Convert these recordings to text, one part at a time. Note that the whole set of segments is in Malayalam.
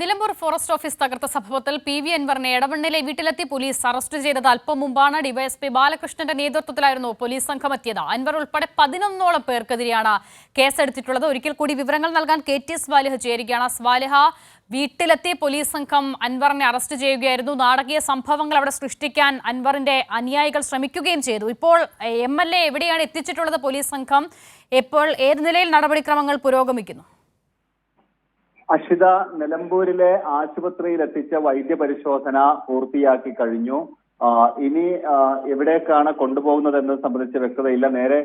നിലമ്പൂർ ഫോറസ്റ്റ് ഓഫീസ് തകർത്ത സംഭവത്തിൽ പി വി അൻവറിനെ എടവണ്ണിലെ വീട്ടിലെത്തി പോലീസ് അറസ്റ്റ് ചെയ്തത് അല്പം മുമ്പാണ്. ഡിവൈഎസ്പി ബാലകൃഷ്ണന്റെ നേതൃത്വത്തിലായിരുന്നു പോലീസ് സംഘം എത്തിയത് അൻവർ ഉൾപ്പെടെ പതിനൊന്നോളം പേർക്കെതിരെയാണ് കേസെടുത്തിട്ടുള്ളത്. ഒരിക്കൽ കൂടി വിവരങ്ങൾ നൽകാൻ കെ ടി സ്വാലിഹ ചേരുകയാണ്. സ്വാലിഹ വീട്ടിലെത്തി പോലീസ് സംഘം അൻവറിനെ അറസ്റ്റ് ചെയ്യുകയായിരുന്നു. നാടകീയ സംഭവങ്ങൾ അവിടെ സൃഷ്ടിക്കാൻ അൻവറിന്റെ അനുയായികൾ ശ്രമിക്കുകയും ചെയ്തു. ഇപ്പോൾ എ എവിടെയാണ് എത്തിച്ചിട്ടുള്ളത്? പോലീസ് സംഘം ഇപ്പോൾ ഏത് നിലയിൽ നടപടിക്രമങ്ങൾ പുരോഗമിക്കുന്നു? അഷിത നിലമ്പൂരിലെ ആശുപത്രിയിൽ എത്തിച്ച വൈദ്യപരിശോധന പൂർത്തിയാക്കി കഴിഞ്ഞു. ഇനി എവിടേക്കാണ് കൊണ്ടുപോകുന്നത് എന്നത് സംബന്ധിച്ച് വ്യക്തതയില്ല. നേരെ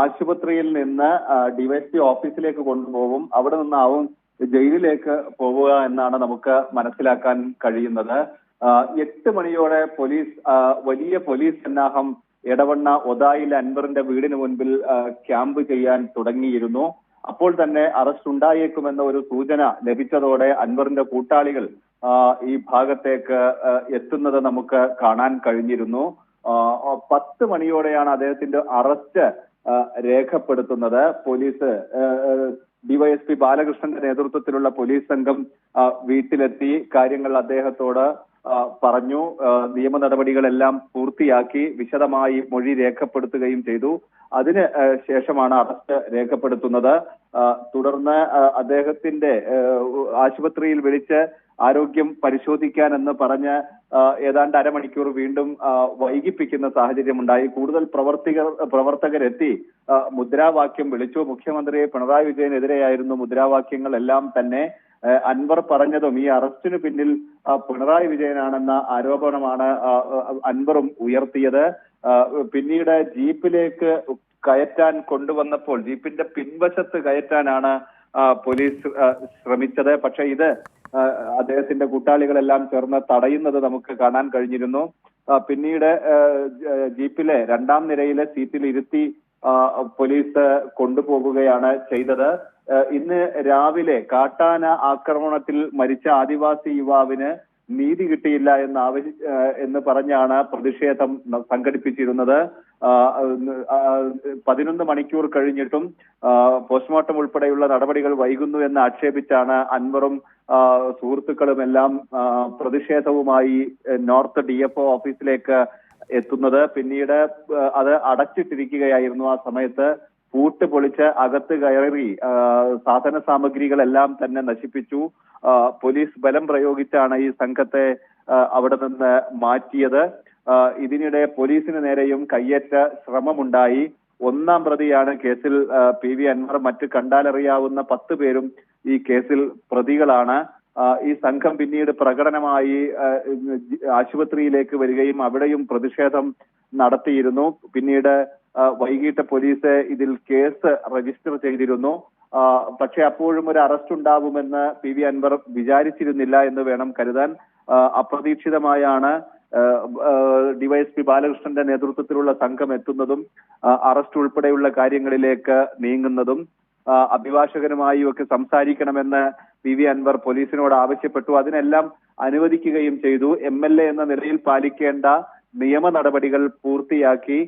ആശുപത്രിയിൽ നിന്ന് ഡിവൈഎസ്പി ഓഫീസിലേക്ക് കൊണ്ടുപോകും. അവിടെ നിന്നാവും ജയിലിലേക്ക് പോവുക എന്നാണ് നമുക്ക് മനസ്സിലാക്കാൻ കഴിയുന്നത്. എട്ട് മണിയോടെ പോലീസ് വലിയ പോലീസ് സന്നാഹം എടവണ്ണ ഒതായിൽ അൻവറിന്റെ വീടിന് മുൻപിൽ ക്യാമ്പ് ചെയ്യാൻ തുടങ്ങിയിരുന്നു. അപ്പോൾ തന്നെ അറസ്റ്റ് ഉണ്ടായേക്കുമെന്ന ഒരു സൂചന ലഭിച്ചതോടെ അൻവറിന്റെ കൂട്ടാളികൾ ഈ ഭാഗത്തേക്ക് എത്തുന്നത് നമുക്ക് കാണാൻ കഴിഞ്ഞിരുന്നു. പത്ത് മണിയോടെയാണ് അദ്ദേഹത്തിന്റെ അറസ്റ്റ് രേഖപ്പെടുത്തുന്നത്. പോലീസ് ഡിവൈഎസ്പി ബാലകൃഷ്ണന്റെ നേതൃത്വത്തിലുള്ള പോലീസ് സംഘം വീട്ടിലെത്തി. കാര്യങ്ങൾ അദ്ദേഹത്തോട് പറഞ്ഞു. നിയമ നടപടികളെല്ലാം പൂർത്തിയാക്കി വിശദമായി മൊഴി രേഖപ്പെടുത്തുകയും ചെയ്തു. അതിന് ശേഷമാണ് അറസ്റ്റ് രേഖപ്പെടുത്തുന്നത്. തുടർന്ന് അദ്ദേഹത്തിന്റെ ആശുപത്രിയിൽ വിളിച്ച് ആരോഗ്യം പരിശോധിക്കാൻ എന്ന് പറഞ്ഞ് ഏതാണ്ട് അരമണിക്കൂർ വീണ്ടും വൈകിപ്പിക്കുന്ന സാഹചര്യമുണ്ടായി. കൂടുതൽ പ്രവർത്തികർ പ്രവർത്തകരെത്തി മുദ്രാവാക്യം വിളിച്ചു. മുഖ്യമന്ത്രി പിണറായി വിജയനെതിരെയായിരുന്നു മുദ്രാവാക്യങ്ങൾ എല്ലാം തന്നെ അൻവർ പറഞ്ഞതും ഈ അറസ്റ്റിന് പിന്നിൽ പിണറായി വിജയനാണെന്ന ആരോപണമാണ് അൻവറും ഉയർത്തിയത്. പിന്നീട് ജീപ്പിലേക്ക് കയറ്റാൻ കൊണ്ടുവന്നപ്പോൾ ജീപ്പിന്റെ പിൻവശത്ത് കയറ്റാനാണ് പോലീസ് ശ്രമിച്ചത്. പക്ഷേ ഇത് അദ്ദേഹത്തിന്റെ കൂട്ടാളികളെല്ലാം ചേർന്ന് തടയുന്നത് നമുക്ക് കാണാൻ കഴിഞ്ഞിരുന്നു. പിന്നീട് ജീപ്പിലെ രണ്ടാം നിരയിലെ സീറ്റിൽ ഇരുത്തി പോലീസ് കൊണ്ടുപോകുകയാണ് ചെയ്തത്. ഇന്ന് രാവിലെ കാട്ടാന ആക്രമണത്തിൽ മരിച്ച ആദിവാസി യുവാവിന് നീതി കിട്ടിയില്ല എന്ന് ആവശ്യ എന്ന് പറഞ്ഞാണ് പ്രതിഷേധം സംഘടിപ്പിച്ചിരുന്നത്. പതിനൊന്ന് മണിക്കൂർ കഴിഞ്ഞിട്ടും പോസ്റ്റ്മോർട്ടം ഉൾപ്പെടെയുള്ള നടപടികൾ വൈകുന്നു എന്ന് ആക്ഷേപിച്ചാണ് അൻവറും സുഹൃത്തുക്കളും എല്ലാം പ്രതിഷേധവുമായി നോർത്ത് ഡി എഫ് ഓഫീസിലേക്ക് എത്തുന്നത്. പിന്നീട് അത് അടച്ചിട്ടിരിക്കുകയായിരുന്നു ആ സമയത്ത്. പൂട്ട് പൊളിച്ച് അകത്ത് കയറി സാധന സാമഗ്രികളെല്ലാം തന്നെ നശിപ്പിച്ചു. പോലീസ് ബലം പ്രയോഗിച്ചാണ് ഈ സംഘത്തെ അവിടെ നിന്ന് മാറ്റിയത്. ഇതിനിടെ പോലീസിന് നേരെയും കയ്യേറ്റ ശ്രമമുണ്ടായി. ഒന്നാം പ്രതിയാണ് കേസിൽ പി വി അൻവർ. മറ്റ് കണ്ടാലറിയാവുന്ന പത്ത് പേരും ഈ കേസിൽ പ്രതികളാണ്. ഈ സംഘം പിന്നീട് പ്രകടനമായി ആശുപത്രിയിലേക്ക് വരികയും അവിടെയും പ്രതിഷേധം നടത്തിയിരുന്നു. പിന്നീട് വൈകിട്ട് പോലീസ് ഇതിൽ കേസ് രജിസ്റ്റർ ചെയ്തിരുന്നു. പക്ഷെ അപ്പോഴും ഒരു അറസ്റ്റ് ഉണ്ടാവുമെന്ന് പി വി അൻവർ വിചാരിച്ചിരുന്നില്ല എന്ന് വേണം കരുതാൻ. അപ്രതീക്ഷിതമായാണ് ഡിവൈഎസ്പി ബാലകൃഷ്ണന്റെ നേതൃത്വത്തിലുള്ള സംഘം എത്തുന്നതും അറസ്റ്റ് ഉൾപ്പെടെയുള്ള കാര്യങ്ങളിലേക്ക് നീങ്ങുന്നതും അഭിഭാഷകനുമായും ഒക്കെ സംസാരിക്കണമെന്ന് പി വി അൻവർ പോലീസിനോട് ആവശ്യപ്പെട്ടു. അതിനെല്ലാം അനുവദിക്കുകയും ചെയ്തു. എം എൽ എ എന്ന നിലയിൽ പാലിക്കേണ്ട നിയമ നടപടികൾ പൂർത്തിയാക്കി.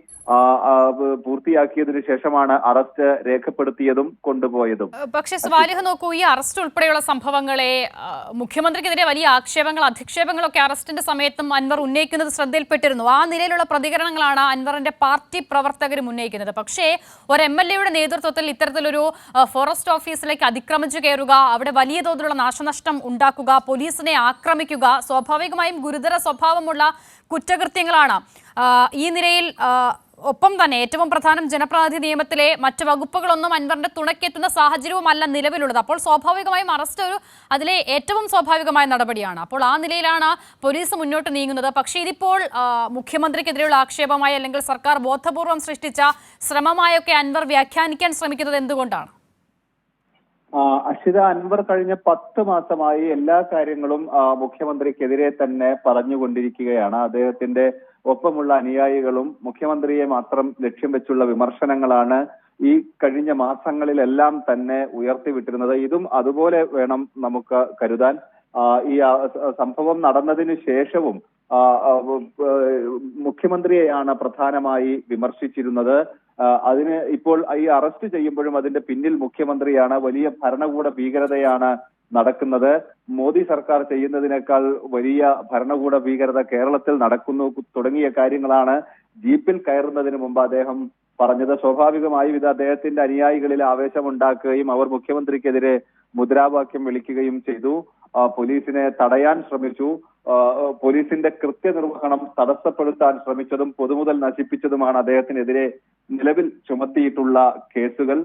പൂർത്തിയാക്കിയതിനു ശേഷമാണ് അറസ്റ്റ് രേഖപ്പെടുത്തിയതും കൊണ്ടുപോയതും. പക്ഷേ സ്വാലിഹ നോക്കൂ ഈ അറസ്റ്റ് ഉൾപ്പെടെയുള്ള സംഭവങ്ങളെ മുഖ്യമന്ത്രിക്കെതിരെ വലിയ ആക്ഷേപങ്ങൾ അധിക്ഷേപങ്ങളൊക്കെ അറസ്റ്റിന്റെ സമയത്തും അൻവർ ഉന്നയിക്കുന്നത് ശ്രദ്ധയിൽപ്പെട്ടിരുന്നു. ആ നിലയിലുള്ള പ്രതികരണങ്ങളാണ് അൻവറിന്റെ പാർട്ടി പ്രവർത്തകരും ഉന്നയിക്കുന്നത്. പക്ഷേ ഒരു എം എൽ എയുടെ നേതൃത്വത്തിൽ ഇത്തരത്തിലൊരു ഫോറസ്റ്റ് ഓഫീസിലേക്ക് അതിക്രമിച്ചു കയറുക അവിടെ വലിയ തോതിലുള്ള നാശനഷ്ടം ഉണ്ടാക്കുക പോലീസിനെ ആക്രമിക്കുക സ്വാഭാവികമായും ഗുരുതര സ്വഭാവമുള്ള കുറ്റകൃത്യങ്ങളാണ്. ഈ നിലയിൽ ഒപ്പം തന്നെ ഏറ്റവും പ്രധാനം ജനപ്രാതിനിധ്യ നിയമത്തിലെ മറ്റ് വകുപ്പുകളൊന്നും അൻവറിന്റെ തുണയ്ക്കെത്തുന്ന സാഹചര്യവുമല്ല നിലവിലുള്ളത്. അപ്പോൾ സ്വാഭാവികമായും അറസ്റ്റ് ഒരു അതിലെ ഏറ്റവും സ്വാഭാവികമായ നടപടിയാണ്. അപ്പോൾ ആ നിലയിലാണ് പോലീസ് മുന്നോട്ട് നീങ്ങുന്നത്. പക്ഷേ ഇതിപ്പോൾ മുഖ്യമന്ത്രിക്കെതിരെയുള്ള ആക്ഷേപമായി അല്ലെങ്കിൽ സർക്കാർ ബോധപൂർവം സൃഷ്ടിച്ച ശ്രമമായൊക്കെ അൻവർ വ്യാഖ്യാനിക്കാൻ ശ്രമിക്കുന്നത് എന്തുകൊണ്ടാണ്? ആ, അൻവർ കഴിഞ്ഞ പത്ത് മാസമായി എല്ലാ കാര്യങ്ങളും മുഖ്യമന്ത്രിക്കെതിരെ തന്നെ പറഞ്ഞുകൊണ്ടിരിക്കുകയാണ്. അദ്ദേഹത്തിന്റെ ഒപ്പമുള്ള അനുയായികളും മുഖ്യമന്ത്രിയെ മാത്രം ലക്ഷ്യം വെച്ചുള്ള വിമർശനങ്ങളാണ് ഈ കഴിഞ്ഞ മാസങ്ങളിലെല്ലാം തന്നെ ഉയർത്തിവിട്ടിരുന്നത്. ഇതും അതുപോലെ വേണം നമുക്ക് കരുതാൻ. ഈ സംഭവം നടന്നതിന് ശേഷവും മുഖ്യമന്ത്രിയെയാണ് പ്രധാനമായി വിമർശിച്ചിരുന്നത്. അതിന് ഇപ്പോൾ ഈ അറസ്റ്റ് ചെയ്യുമ്പോഴും അതിന്റെ പിന്നിൽ മുഖ്യമന്ത്രിയാണ്. വലിയ ഭരണകൂട ഭീകരതയാണ് നടക്കുന്നത്. മോദി സർക്കാർ ചെയ്യുന്നതിനേക്കാൾ വലിയ ഭരണകൂട ഭീകരത കേരളത്തിൽ നടക്കുന്നു തുടങ്ങിയ കാര്യങ്ങളാണ് ജീപ്പിൽ കയറുന്നതിന് മുമ്പ് അദ്ദേഹം പറഞ്ഞത്. സ്വാഭാവികമായും ഇത് അദ്ദേഹത്തിന്റെ അനുയായികളിൽ ആവേശമുണ്ടാക്കുകയും അവർ മുഖ്യമന്ത്രിക്കെതിരെ മുദ്രാവാക്യം വിളിക്കുകയും ചെയ്തു. പോലീസിനെ തടയാൻ ശ്രമിച്ചു. പോലീസിന്റെ കൃത്യനിർവഹണം തടസ്സപ്പെടുത്താൻ ശ്രമിച്ചതും പൊതുമുതൽ നശിപ്പിച്ചതുമാണ് അദ്ദേഹത്തിനെതിരെ നിലവിൽ ചുമത്തിയിട്ടുള്ള കേസുകൾ.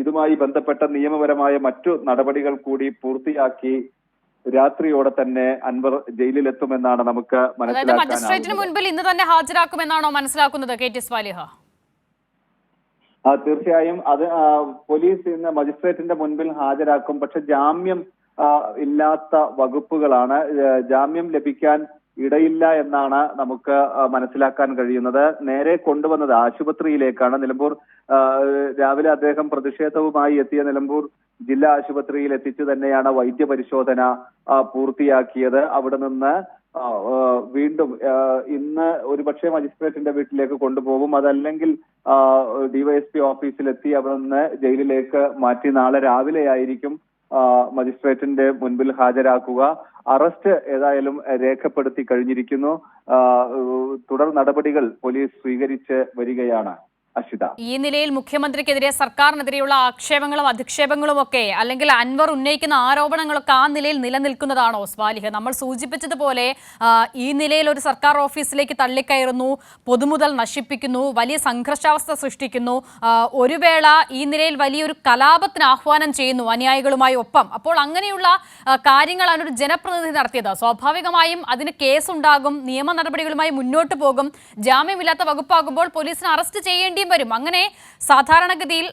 ഇതുമായി ബന്ധപ്പെട്ട നിയമപരമായ മറ്റു നടപടികൾ കൂടി പൂർത്തിയാക്കി രാത്രിയോടെ തന്നെ അൻവർ ജയിലിലെത്തുമെന്നാണ് നമുക്ക് അതായത് മജിസ്ട്രേറ്റിന് മനസ്സിലാക്കാൻ മുൻപിൽ ഇന്ന് തന്നെ ഹാജരാക്കുമെന്നാണോ മനസ്സിലാക്കുന്നത് കെ ടി സ്വാലിഹ ആ തീർച്ചയായും അത് പോലീസ് ഇന്ന് മജിസ്ട്രേറ്റിന്റെ മുൻപിൽ ഹാജരാക്കും. പക്ഷെ ജാമ്യം ഇല്ലാത്ത വകുപ്പുകളാണ് ജാമ്യം ലഭിക്കാൻ ഇടയില്ല എന്നാണ് നമുക്ക് മനസ്സിലാക്കാൻ കഴിയുന്നത്. നേരെ കൊണ്ടുവന്നത് ആശുപത്രിയിലേക്കാണ്. നിലമ്പൂർ രാവിലെ അദ്ദേഹം പ്രതിഷേധവുമായി എത്തിയ നിലമ്പൂർ ജില്ലാ ആശുപത്രിയിൽ എത്തിച്ചു തന്നെയാണ് വൈദ്യപരിശോധന പൂർത്തിയാക്കിയത്. അവിടെ നിന്ന് വീണ്ടും ഇന്ന് ഒരുപക്ഷെ മജിസ്ട്രേറ്റിന്റെ വീട്ടിലേക്ക് കൊണ്ടുപോകും. അതല്ലെങ്കിൽ ഡിവൈഎസ്പി ഓഫീസിലെത്തി അവിടെ നിന്ന് ജയിലിലേക്ക് മാറ്റി. നാളെ രാവിലെയായിരിക്കും മജിസ്ട്രേറ്റിന്റെ മുൻപിൽ ഹാജരാക്കുക. അറസ്റ്റ് ഏതായാലും രേഖപ്പെടുത്തി കഴിഞ്ഞിരിക്കുന്നു. തുടർ നടപടികൾ പോലീസ് സ്വീകരിച്ച് വരികയാണ്. അഷിത ഈ നിലയിൽ മുഖ്യമന്ത്രിക്കെതിരെ സർക്കാരിനെതിരെയുള്ള ആക്ഷേപങ്ങളും അധിക്ഷേപങ്ങളും ഒക്കെ അല്ലെങ്കിൽ അൻവർ ഉന്നയിക്കുന്ന ആരോപണങ്ങളൊക്കെ ആ നിലയിൽ നിലനിൽക്കുന്നതാണോ സ്വാലിഹ? നമ്മൾ സൂചിപ്പിച്ചതുപോലെ ഈ നിലയിൽ ഒരു സർക്കാർ ഓഫീസിലേക്ക് തള്ളിക്കയറുന്നു പൊതുമുതൽ നശിപ്പിക്കുന്നു വലിയ സംഘർഷാവസ്ഥ സൃഷ്ടിക്കുന്നു ഒരു വേള ഈ നിലയിൽ വലിയൊരു കലാപത്തിന് ആഹ്വാനം ചെയ്യുന്നു അനുയായികളുമായി ഒപ്പം. അപ്പോൾ അങ്ങനെയുള്ള കാര്യങ്ങളാണ് ഒരു ജനപ്രതിനിധി നടത്തിയത്. സ്വാഭാവികമായും അതിന് കേസുണ്ടാകും നിയമ നടപടികളുമായി മുന്നോട്ട് പോകും ജാമ്യമില്ലാത്ത വകുപ്പാകുമ്പോൾ പോലീസിനെ അറസ്റ്റ് ചെയ്യേണ്ടിയും വരും. അങ്ങനെ സാധാരണഗതിയിൽ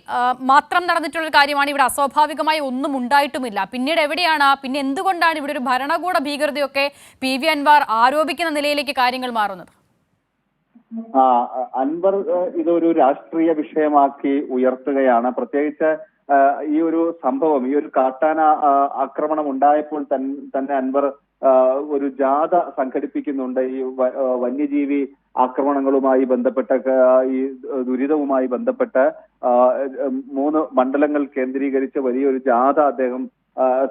മാത്രം നടന്നിട്ടുള്ള കാര്യമാണ് ഇവിടെ അസ്വാഭാവികമായി ഒന്നും ഉണ്ടായിട്ടുമില്ല. പിന്നീട് എവിടെയാണ് പിന്നെ എന്തുകൊണ്ടാണ് ഇവിടെ ഒരു ഭരണകൂട ഭീകരതയൊക്കെ പി വി അൻവാർ ആരോപിക്കുന്ന നിലയിലേക്ക് കാര്യങ്ങൾ മാറുന്നത്? അൻവർ ഇതൊരു രാഷ്ട്രീയ വിഷയമാക്കി ഉയർത്തുകയാണ്. പ്രത്യേകിച്ച് ഈ ഒരു സംഭവം ഈ ഒരു കാട്ടാന ആക്രമണം ഉണ്ടായപ്പോൾ തന്നെ അൻവർ ഒരു ജാഥ സംഘടിപ്പിക്കുന്നുണ്ട്. ഈ വന്യജീവി ആക്രമണങ്ങളുമായി ബന്ധപ്പെട്ട ഈ ദുരിതവുമായി ബന്ധപ്പെട്ട് മൂന്ന് മണ്ഡലങ്ങൾ കേന്ദ്രീകരിച്ച വലിയൊരു ജാഥ അദ്ദേഹം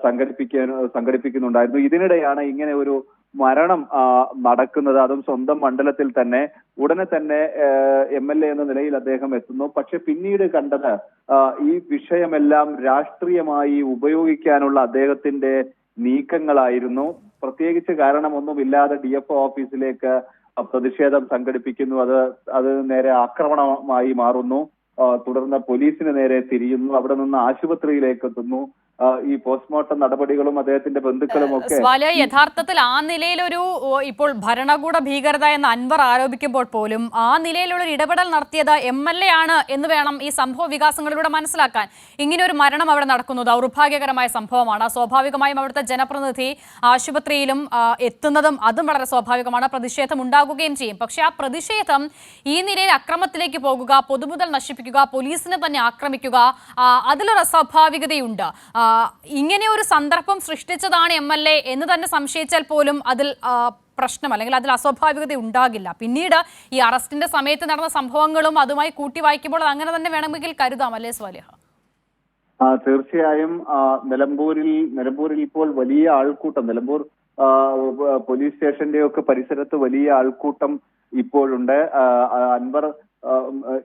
സംഘടിപ്പിക്കാൻ സംഘടിപ്പിക്കുന്നുണ്ടായിരുന്നു. ഇതിനിടെയാണ് ഇങ്ങനെ ഒരു മരണം നടക്കുന്നത്. അതും സ്വന്തം മണ്ഡലത്തിൽ തന്നെ. ഉടനെ തന്നെ എം എൽ എ എന്ന നിലയിൽ അദ്ദേഹം എത്തുന്നു. പക്ഷെ പിന്നീട് കണ്ടത് ഈ വിഷയമെല്ലാം രാഷ്ട്രീയമായി ഉപയോഗിക്കാനുള്ള അദ്ദേഹത്തിന്റെ നീക്കങ്ങളായിരുന്നു. പ്രത്യേകിച്ച് കാരണമൊന്നുമില്ലാതെ ഡി എഫ് ഓഫീസിലേക്ക് പ്രതിഷേധം സംഘടിപ്പിക്കുന്നു. അത് അത് നേരെ ആക്രമണമായി മാറുന്നു. തുടർന്ന് പോലീസിന് നേരെ തിരിയുന്നു. അവിടെ നിന്ന് ആശുപത്രിയിലേക്ക് എത്തുന്നു. ഈ പോസ്റ്റ്മോർട്ടം നടപടികളും അദ്ദേഹത്തിന്റെ ബന്ധുക്കളും ഒക്കെ യഥാർത്ഥത്തിൽ ആ നിലയിലൊരു ഇപ്പോൾ ഭരണകൂട ഭീകരത എന്ന് അൻവർ ആരോപിക്കുമ്പോൾ പോലും ആ നിലയിലുള്ള ഒരു ഇടപെടൽ നടത്തിയത് എം എൽ എ ആണ് എന്ന് വേണം ഈ സംഭവ വികാസങ്ങളിലൂടെ മനസ്സിലാക്കാൻ. ഇങ്ങനെ ഒരു മരണം അവിടെ നടക്കുന്നത് ദൗർഭാഗ്യകരമായ സംഭവമാണ്. സ്വാഭാവികമായും അവിടുത്തെ ജനപ്രതിനിധി ആശുപത്രിയിലും എത്തുന്നതും അതും വളരെ സ്വാഭാവികമാണ്. പ്രതിഷേധം ഉണ്ടാകുകയും ചെയ്യും. പക്ഷേ ആ പ്രതിഷേധം ഈ നിലയിൽ അക്രമത്തിലേക്ക് പോകുക പൊതുമുതൽ നശിപ്പിക്കുക പോലീസിനെ തന്നെ ആക്രമിക്കുക അതിലൊരു അസ്വാഭാവികതയുണ്ട്. ഇങ്ങനെ ഒരു സന്ദർഭം സൃഷ്ടിച്ചതാണ് എം എൽ എ എന്ന് തന്നെ സംശയിച്ചാൽ പോലും അതിൽ പ്രശ്നം അല്ലെങ്കിൽ അതിൽ അസ്വാഭാവികത ഉണ്ടാകില്ല. പിന്നീട് ഈ അറസ്റ്റിന്റെ സമയത്ത് നടന്ന സംഭവങ്ങളും അതുമായി കൂട്ടി വായിക്കുമ്പോൾ അങ്ങനെ തന്നെ വേണമെങ്കിൽ കരുതാം അല്ലേ സ്വാലിഹ? തീർച്ചയായും നിലമ്പൂരിൽ നിലമ്പൂരിൽ ഇപ്പോൾ വലിയ ആൾക്കൂട്ടം നിലമ്പൂർ പോലീസ് സ്റ്റേഷന്റെ ഒക്കെ പരിസരത്ത് വലിയ ആൾക്കൂട്ടം ഇപ്പോഴുണ്ട്. അൻവർ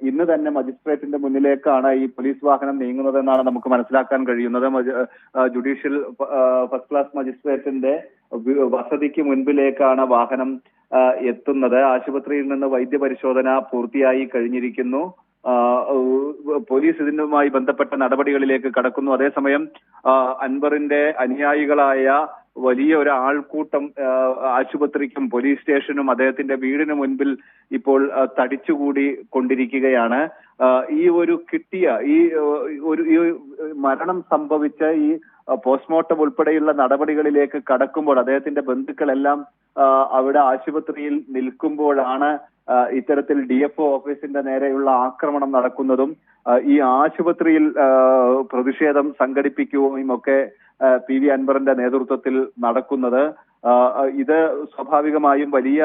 ഇന്ന് തന്നെ മജിസ്ട്രേറ്റിന്റെ മുന്നിലേക്കാണ് ഈ പോലീസ് വാഹനം നീങ്ങുന്നതെന്നാണ് നമുക്ക് മനസ്സിലാക്കാൻ കഴിയുന്നത്. ജുഡീഷ്യൽ ഫസ്റ്റ് ക്ലാസ് മജിസ്ട്രേറ്റിന്റെ വസതിക്ക് മുൻപിലേക്കാണ് വാഹനം എത്തുന്നത്. ആശുപത്രിയിൽ നിന്ന് വൈദ്യപരിശോധന പൂർത്തിയായി കഴിഞ്ഞിരിക്കുന്നു. പോലീസ് ഇതിനുമായി ബന്ധപ്പെട്ട നടപടികളിലേക്ക് കടക്കുന്നു. അതേസമയം അൻവറിന്റെ അനുയായികളായ വലിയ ഒരു ആൾക്കൂട്ടം ആശുപത്രിക്കും പോലീസ് സ്റ്റേഷനും അദ്ദേഹത്തിന്റെ വീടിന് മുൻപിൽ ഇപ്പോൾ തടിച്ചുകൂടി കൊണ്ടിരിക്കുകയാണ്. ഈ ഒരു കിട്ടിയ ഈ ഒരു ഈ മരണം സംഭവിച്ച ഈ പോസ്റ്റ്മോർട്ടം ഉൾപ്പെടെയുള്ള നടപടികളിലേക്ക് കടക്കുമ്പോൾ അദ്ദേഹത്തിന്റെ ബന്ധുക്കളെല്ലാം അവിടെ ആശുപത്രിയിൽ നിൽക്കുമ്പോഴാണ് ഇത്തരത്തിൽ ഡി എഫ് ഓഫീസിന്റെ നേരെയുള്ള ആക്രമണം നടക്കുന്നതും ഈ ആശുപത്രിയിൽ പ്രതിഷേധം സംഘടിപ്പിക്കുകയും ഒക്കെ പി വി അൻവറിന്റെ നേതൃത്വത്തിൽ നടക്കുന്നത്. ഇത് സ്വാഭാവികമായും വലിയ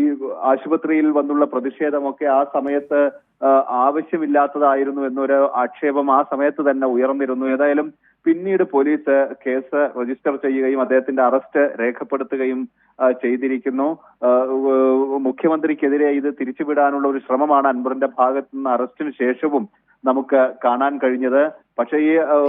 ഈ ആശുപത്രിയിൽ വന്നുള്ള പ്രതിഷേധമൊക്കെ ആ സമയത്ത് ആവശ്യമില്ലാത്തതായിരുന്നു എന്നൊരു ആക്ഷേപം ആ സമയത്ത് തന്നെ ഉയർന്നിരുന്നു. ഏതായാലും പിന്നീട് പോലീസ് കേസ് രജിസ്റ്റർ ചെയ്യുകയും അദ്ദേഹത്തിന്റെ അറസ്റ്റ് രേഖപ്പെടുത്തുകയും ചെയ്തിരിക്കുന്നു. മുഖ്യമന്ത്രിക്കെതിരെ ഇത് തിരിച്ചുവിടാനുള്ള ഒരു ശ്രമമാണ് അൻവറിന്റെ ഭാഗത്തുനിന്ന് അറസ്റ്റിന് ശേഷവും നമുക്ക് കാണാൻ കഴിഞ്ഞത്. പക്ഷേ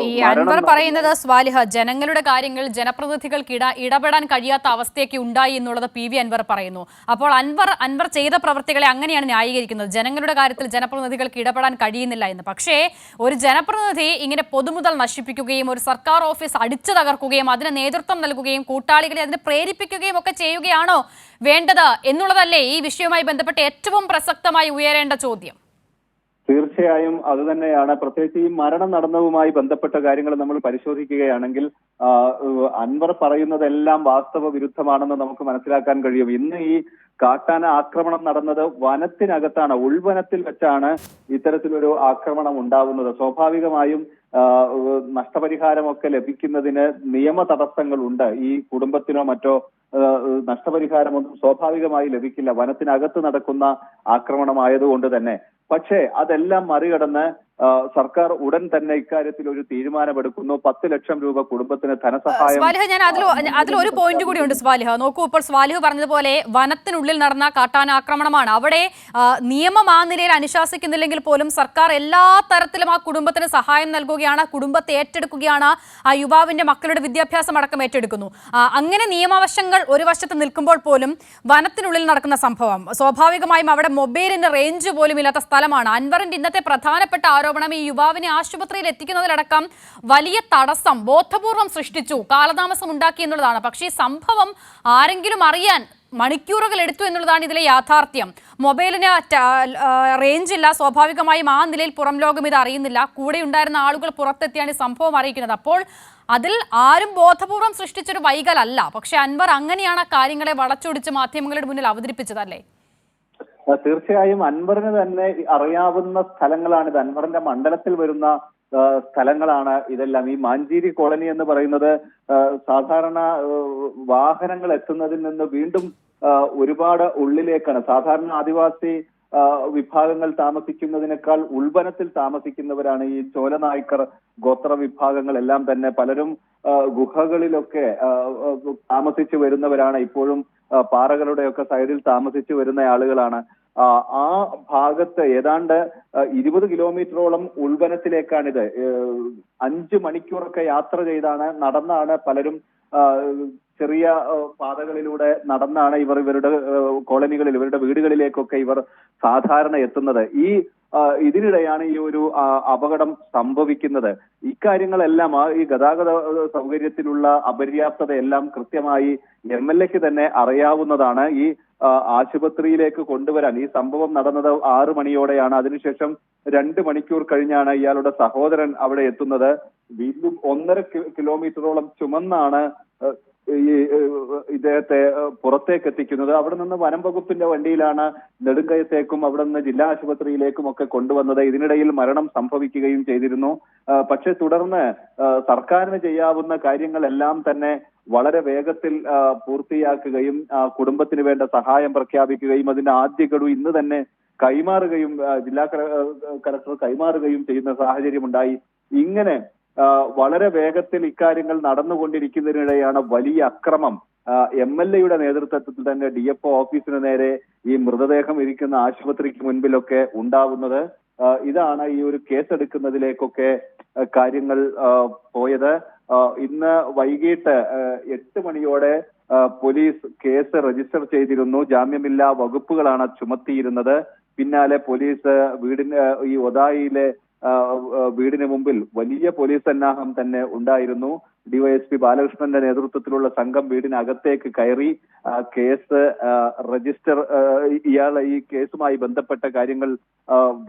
ഈ അൻവർ പറയുന്നത് സ്വാലിഹ ജനങ്ങളുടെ കാര്യങ്ങൾ ജനപ്രതിനിധികൾക്ക് ഇട ഇടപെടാൻ കഴിയാത്ത അവസ്ഥയൊക്കെ ഉണ്ടായി എന്നുള്ളത് പി വി അൻവർ പറയുന്നു. അപ്പോൾ അൻവർ അൻവർ ചെയ്ത പ്രവൃത്തികളെ അങ്ങനെയാണ് ന്യായീകരിക്കുന്നത്. ജനങ്ങളുടെ കാര്യത്തിൽ ജനപ്രതിനിധികൾക്ക് ഇടപെടാൻ കഴിയുന്നില്ല എന്ന്. പക്ഷേ ഒരു ജനപ്രതിനിധി ഇങ്ങനെ പൊതുമുതൽ നശിപ്പിക്കുകയും ഒരു സർക്കാർ ഓഫീസ് അടിച്ചു തകർക്കുകയും അതിന് നേതൃത്വം നൽകുകയും കൂട്ടാളികളെ അതിനെ പ്രേരിപ്പിക്കുകയും ഒക്കെ ചെയ്യുകയാണോ വേണ്ടത് എന്നുള്ളതല്ലേ ഈ വിഷയവുമായി ബന്ധപ്പെട്ട് ഏറ്റവും പ്രസക്തമായി ഉയരേണ്ട ചോദ്യം. തീർച്ചയായും അത് തന്നെയാണ്. പ്രത്യേകിച്ച് ഈ മരണം നടന്നതുമായി ബന്ധപ്പെട്ട കാര്യങ്ങൾ നമ്മൾ പരിശോധിക്കുകയാണെങ്കിൽ അൻവർ പറയുന്നതെല്ലാം വാസ്തവ വിരുദ്ധമാണെന്ന് നമുക്ക് മനസ്സിലാക്കാൻ കഴിയും. ഇന്ന് ഈ കാട്ടാന ആക്രമണം നടന്നത് വനത്തിനകത്താണ് ഉൾവനത്തിൽ വെച്ചാണ് ഇത്തരത്തിലൊരു ആക്രമണം ഉണ്ടാവുന്നത്. സ്വാഭാവികമായും നഷ്ടപരിഹാരമൊക്കെ ലഭിക്കുന്നതിന് നിയമ തടസ്സങ്ങളുണ്ട്. ഈ കുടുംബത്തിനോ മറ്റോ നഷ്ടപരിഹാരമൊന്നും സ്വാഭാവികമായി ലഭിക്കില്ല. വനത്തിനകത്ത് നടക്കുന്ന ആക്രമണമായതുകൊണ്ട് തന്നെ. പക്ഷേ അതെല്ലാം മറികടന്ന് സർക്കാർ ഉടൻ തന്നെ ഇക്കാര്യത്തിൽ ഒരു തീരുമാനമെടുക്കുന്നു. പത്ത് ലക്ഷം രൂപ കുടുംബത്തിന് ധനസഹായം സ്വാലിഹ ഞാൻ അതിൽ അതിൽ ഒരു പോയിന്റ് കൂടി ഉണ്ട് സ്വാലിഹ. നോക്കൂ ഇപ്പോൾ സ്വാലിഹ പറഞ്ഞതുപോലെ വനത്തിനുള്ളിൽ നടന്ന കാട്ടാന ആക്രമണമാണ്. അവിടെ നിയമം ആ നിലയിൽ അനുശാസിക്കുന്നില്ലെങ്കിൽ പോലും സർക്കാർ എല്ലാ തരത്തിലും ആ കുടുംബത്തിന് സഹായം നൽകുകയാണ് കുടുംബത്തെ ഏറ്റെടുക്കുകയാണ് ആ യുവാവിന്റെ മക്കളുടെ വിദ്യാഭ്യാസം അടക്കം ഏറ്റെടുക്കുന്നു. അങ്ങനെ നിയമവശങ്ങൾ ഒരു വശത്ത് നിൽക്കുമ്പോൾ പോലും വനത്തിനുള്ളിൽ നടക്കുന്ന സംഭവം. സ്വാഭാവികമായും അവിടെ മൊബൈലിന്റെ റേഞ്ച് പോലും ഇല്ലാത്ത സ്ഥലമാണ്. അൻവറിന്റെ ഇന്നത്തെ പ്രധാനപ്പെട്ട ആരോപണം ഈ യുവാവിനെ ആശുപത്രിയിൽ എത്തിക്കുന്നതിലടക്കം വലിയ തടസ്സം ബോധപൂർവം സൃഷ്ടിച്ചു കാലതാമസം ഉണ്ടാക്കി എന്നുള്ളതാണ്. പക്ഷേ സംഭവം ആരെങ്കിലും അറിയാൻ മണിക്കൂറുകൾ എടുത്തു എന്നുള്ളതാണ് ഇതിലെ യാഥാർത്ഥ്യം. മൊബൈലിന് റേഞ്ച് ഇല്ല സ്വാഭാവികമായും ആ നിലയിൽ പുറം ലോകം ഇത് അറിയുന്നില്ല. കൂടെ ഉണ്ടായിരുന്ന ആളുകൾ പുറത്തെത്തിയാണ് സംഭവം അറിയിക്കുന്നത്. അപ്പോൾ അതിൽ ആരും ബോധപൂർവം സൃഷ്ടിച്ചൊരു വൈകലല്ല. പക്ഷെ അൻവർ അങ്ങനെയാണ് ആ കാര്യങ്ങളെ വളച്ചൊടിച്ച് മാധ്യമങ്ങളുടെ മുന്നിൽ അവതരിപ്പിച്ചതല്ലേ? തീർച്ചയായും അൻവറിന് തന്നെ അറിയാവുന്ന സ്ഥലങ്ങളാണ് ഇത്. അൻവറിന്റെ മണ്ഡലത്തിൽ വരുന്ന സ്ഥലങ്ങളാണ് ഇതെല്ലാം. ഈ മാഞ്ചേരി കോളനി എന്ന് പറയുന്നത് സാധാരണ വാഹനങ്ങൾ എത്തുന്നതിൽ നിന്ന് വീണ്ടും ഒരുപാട് ഉള്ളിലേക്കാണ്. സാധാരണ ആദിവാസി വിഭാഗങ്ങൾ താമസിക്കുന്നതിനേക്കാൾ ഉൾവനത്തിൽ താമസിക്കുന്നവരാണ് ഈ ചോലനായ്ക്കർ ഗോത്ര വിഭാഗങ്ങൾ എല്ലാം തന്നെ. പലരും ഗുഹകളിലൊക്കെ താമസിച്ചു വരുന്നവരാണ്. ഇപ്പോഴും പാറകളുടെയൊക്കെ സൈഡിൽ താമസിച്ചു വരുന്ന ആളുകളാണ്. ആ, ഭാഗത്ത് ഏതാണ്ട് ഇരുപത് കിലോമീറ്ററോളം ഉൾവനത്തിലേക്കാണിത്. അഞ്ചു മണിക്കൂറൊക്കെ യാത്ര ചെയ്താണ് നടന്നാണ് പലരും ചെറിയ പാതകളിലൂടെ നടന്നാണ് ഇവർ ഇവരുടെ കോളനികളിൽ ഇവരുടെ വീടുകളിലേക്കൊക്കെ ഇവർ സാധാരണ എത്തുന്നത്. ഈ ഇതിനിടെയാണ് ഈ ഒരു അപകടം സംഭവിക്കുന്നത്. ഇക്കാര്യങ്ങളെല്ലാം ആ ഈ ഗതാഗത സൗകര്യത്തിലുള്ള അപര്യാപ്തതയെല്ലാം കൃത്യമായി എം എൽ എക്ക് തന്നെ അറിയാവുന്നതാണ്. ഈ ആശുപത്രിയിലേക്ക് കൊണ്ടുവരാൻ ഈ സംഭവം നടന്നത് ആറു മണിയോടെയാണ്. അതിനുശേഷം രണ്ട് മണിക്കൂർ കഴിഞ്ഞാണ് ഇയാളുടെ സഹോദരൻ അവിടെ എത്തുന്നത്. വീണ്ടും ഒന്നര കിലോമീറ്ററോളം ചുമന്നാണ് ഈ ഇദ്ദേഹത്തെ പുറത്തേക്ക് എത്തിക്കുന്നത് അവിടെ നിന്ന് വനം വകുപ്പിന്റെ വണ്ടിയിലാണ് നെടുങ്കയത്തേക്കും അവിടെ നിന്ന് ജില്ലാ ആശുപത്രിയിലേക്കും ഒക്കെ കൊണ്ടുവന്നത്. ഇതിനിടയിൽ മരണം സംഭവിക്കുകയും ചെയ്തിരുന്നു. പക്ഷെ തുടർന്ന് സർക്കാരിന് ചെയ്യാവുന്ന കാര്യങ്ങളെല്ലാം തന്നെ വളരെ വേഗത്തിൽ പൂർത്തിയാക്കുകയും കുടുംബത്തിന് വേണ്ട സഹായം പ്രഖ്യാപിക്കുകയും അതിന്റെ ആദ്യ ഗഡു ഇന്ന് തന്നെ കൈമാറുകയും ജില്ലാ കളക്ടർ കൈമാറുകയും ചെയ്യുന്ന സാഹചര്യമുണ്ടായി. ഇങ്ങനെ വളരെ വേഗത്തിൽ ഇക്കാര്യങ്ങൾ നടന്നുകൊണ്ടിരിക്കുന്നതിനിടെയാണ് വലിയ അക്രമം. എം എൽ എയുടെ നേതൃത്വത്തിൽ തന്നെ ഡി എഫ് ഒ ഓഫീസിന് നേരെ ഈ മൃതദേഹം ഇരിക്കുന്ന ആശുപത്രിക്ക് മുൻപിലൊക്കെ ഉണ്ടാവുന്നത്. ഇതാണ് ഈ ഒരു കേസെടുക്കുന്നതിലേക്കൊക്കെ കാര്യങ്ങൾ പോയത്. ഇന്ന് വൈകിട്ട് എട്ട് മണിയോടെ പോലീസ് കേസ് രജിസ്റ്റർ ചെയ്തിരുന്നു. ജാമ്യമില്ലാ വകുപ്പുകളാണ് ചുമത്തിയിരുന്നത്. പിന്നാലെ പോലീസ് വീടിന് ഈ ആ, വീടിന് മുമ്പിൽ വലിയ പോലീസ് സന്നാഹം തന്നെ ഉണ്ടായിരുന്നു. ഡിവൈഎസ്പി ബാലകൃഷ്ണന്റെ നേതൃത്വത്തിലുള്ള സംഘം വീടിനകത്തേക്ക് കയറി കേസ് രജിസ്റ്റർ ഇയാൾ ഈ കേസുമായി ബന്ധപ്പെട്ട കാര്യങ്ങൾ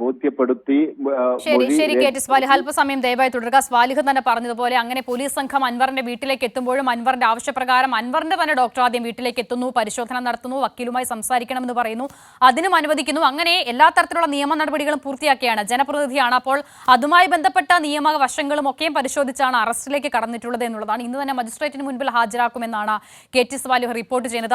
ബോധ്യപ്പെടുത്തി ശരി ശരി കെ ടി സ്വാലിഹ് അല്പസമയം ദയവായി തുടരുക. സ്വാലിഹ് തന്നെ പറഞ്ഞതുപോലെ അങ്ങനെ പോലീസ് സംഘം അൻവറിന്റെ വീട്ടിലേക്ക് എത്തുമ്പോഴും അൻവറിന്റെ ആവശ്യപ്രകാരം അൻവറിന്റെ തന്നെ ഡോക്ടർ ആദ്യം വീട്ടിലേക്ക് എത്തുന്നു പരിശോധന നടത്തുന്നു വക്കീലുമായി സംസാരിക്കണമെന്ന് പറയുന്നു. അതിനും അനുവദിക്കുന്നു. അങ്ങനെ എല്ലാ തരത്തിലുള്ള നിയമ നടപടികളും പൂർത്തിയാക്കിയാണ് ജനപ്രതിനിധിയാണ്. അപ്പോൾ അതുമായി ബന്ധപ്പെട്ട നിയമ വശങ്ങളും ഒക്കെയും പരിശോധിച്ചാണ് അറസ്റ്റിലേക്ക് കടന്നിട്ടുള്ളത് എന്നുള്ളതാണ്. ഇന്ന് തന്നെ മജിസ്ട്രേറ്റിന് മുൻപിൽ ഹാജരാക്കുമെന്നാണ് കെ ടി സ്വാലിഹ് റിപ്പോർട്ട് ചെയ്യുന്നത്.